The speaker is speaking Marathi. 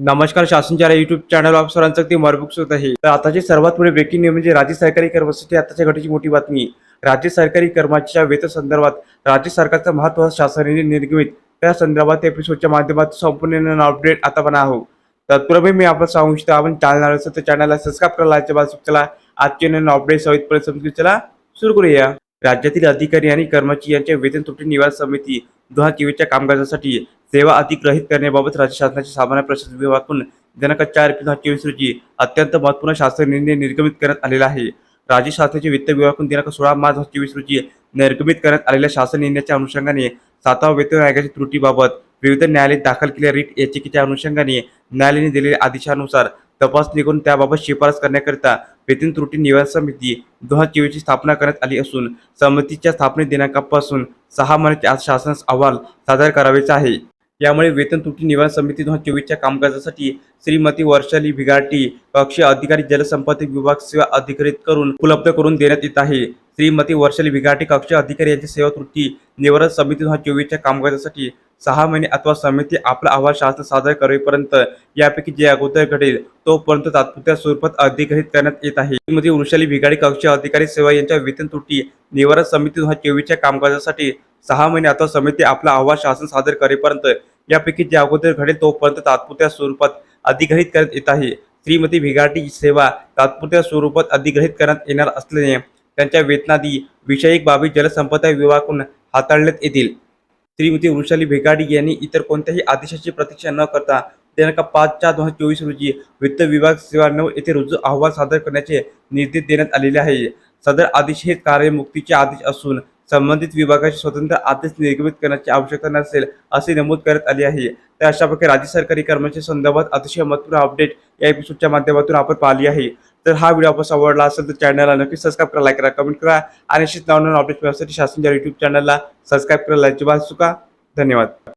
नमस्कार शासनच्या युट्यूब चॅनल आप सरांचं ते मरबुक सुद्धा आहे. तर आताची सर्वात पुढे ब्रेकिंग न्यूज म्हणजे राज्य सरकारी कर्मचारी आताच्या घडीची मोठी बातमी. राज्य सरकारी कर्मचाऱ्यांच्या वेतन संदर्भात राज्य सरकारचा महत्त्व शासनाने निर्गमित त्या संदर्भात एपिसोडच्या माध्यमातून संपूर्ण अपडेट आता पण आहो. तत्पूर्वी मी आपण सांगू इच्छितो आपण चॅनल असं तर चॅनलला सबस्क्राईब करायला लायचं बाजू चला आजचे नवीन अपडेट सहितपर्यंत समजून चला सुरू करूया. राज्यातील अधिकारी आणि कर्मचारी यांच्या वेतन त्रुटी निवारण समिती दोन हजार चोवीसच्या कामकाजासाठी सेवा अधिग्रहित करण्याबाबत राज्य शासनाच्या सामान्य प्रशासन विभागातून दिनांक चार एप्रिल दोन हजार चोवीस रोजी अत्यंत महत्त्वपूर्ण शासन निर्णय निर्गमित करण्यात आलेला आहे. राज्य शासनाच्या वित्त विभागातून दिनांक सोळा मार्च दोन हजार चोवीस रोजी निर्गमित करण्यात आलेल्या शासन निर्णयाच्या अनुषंगाने सातवा वेतन आयोगाच्या त्रुटीबाबत विविध न्यायालयात दाखल केलेल्या रिट याचिकेच्या अनुषंगाने न्यायालयाने दिलेल्या आदेशानुसार तपासणी करून त्याबाबत शिफारस करण्याकरिता वेतन त्रुटी निवारण समिती दोन हजार चोवीसची स्थापना करण्यात आली असून समितीच्या स्थापने दिनांकापासून सहा महिन्याचे आज शासनास अहवाल सादर करावायचा आहे. यामुळे वेतन त्रुटी निवारण समिती दोन हजार चोवीसच्या कामकाजासाठी श्रीमती वर्षाली भिगाटी कक्ष अधिकारी जलसंपत्ती विभाग सेवा अधिकृत करून उपलब्ध करून देण्यात येत आहे. श्रीमती वर्षाली भिगाटी कक्ष अधिकारी यांची सेवा त्रुटी निवारण समिती दोन हजार चोवीसच्या कामकाजासाठी सहा महिने अथवा समिती आपला अहवाल शासन सादर करेपर्यंत यापैकी जे अगोदर घडेल तोपर्यंत तात्पुरत्या स्वरूपात अधिग्रहित करण्यात येत आहे. मध्ये वृषाली भिगाडी कक्ष अधिकारी सेवा यांच्या वेतन त्रुटी निवारण समिती दोन हजार चोवीसच्या कामकाजासाठी सहा महिने अथवा समिती आपला अहवाल शासन सादर करेपर्यंत यापैकी जे अगोदर घडेल तोपर्यंत तात्पुरत्या स्वरूपात अधिग्रहित करण्यात येत आहे. श्रीमती भिगाटी सेवा तात्पुरत्या स्वरूपात अधिग्रहित करण्यात येणार असल्याने त्यांच्या वेतनादी विषयक बाबी जलसंपदा विभागाकडून हाताळण्यात येतील. श्रीमती वृषाली भेगाडी यांनी इतर कोणत्याही आदेशाची प्रतीक्षा न करता दिनांक पाच चार दोन हजार चोवीस रोजी वित्त विभाग सेवा नऊ येथे रुजू अहवाल सादर करण्याचे निर्देश देण्यात आलेले आहे. सदर आदेश हे कार्यमुक्तीचे आदेश असून संबंधित विभागाचे स्वतंत्र आदेश निर्गमित करण्याची आवश्यकता नसेल असे नमूद करण्यात आले आहे. तर अशा प्रकारे राज्य सरकारी कर्मचारी संदर्भात अतिशय महत्त्वपूर्ण अपडेट या एपिसोडच्या माध्यमातून आपण पाहिली आहे. तर हा व्हिडिओ आपण आवडला असेल तर चॅनलला नक्की सबस्क्राईब करा लाईक करा कमेंट करा. आणि अशीच नवनवीन अपडेट मिळवण्यासाठी शासनच्या युट्यूब चॅनलला सबस्क्राईब करायला अजिबात चुका. धन्यवाद.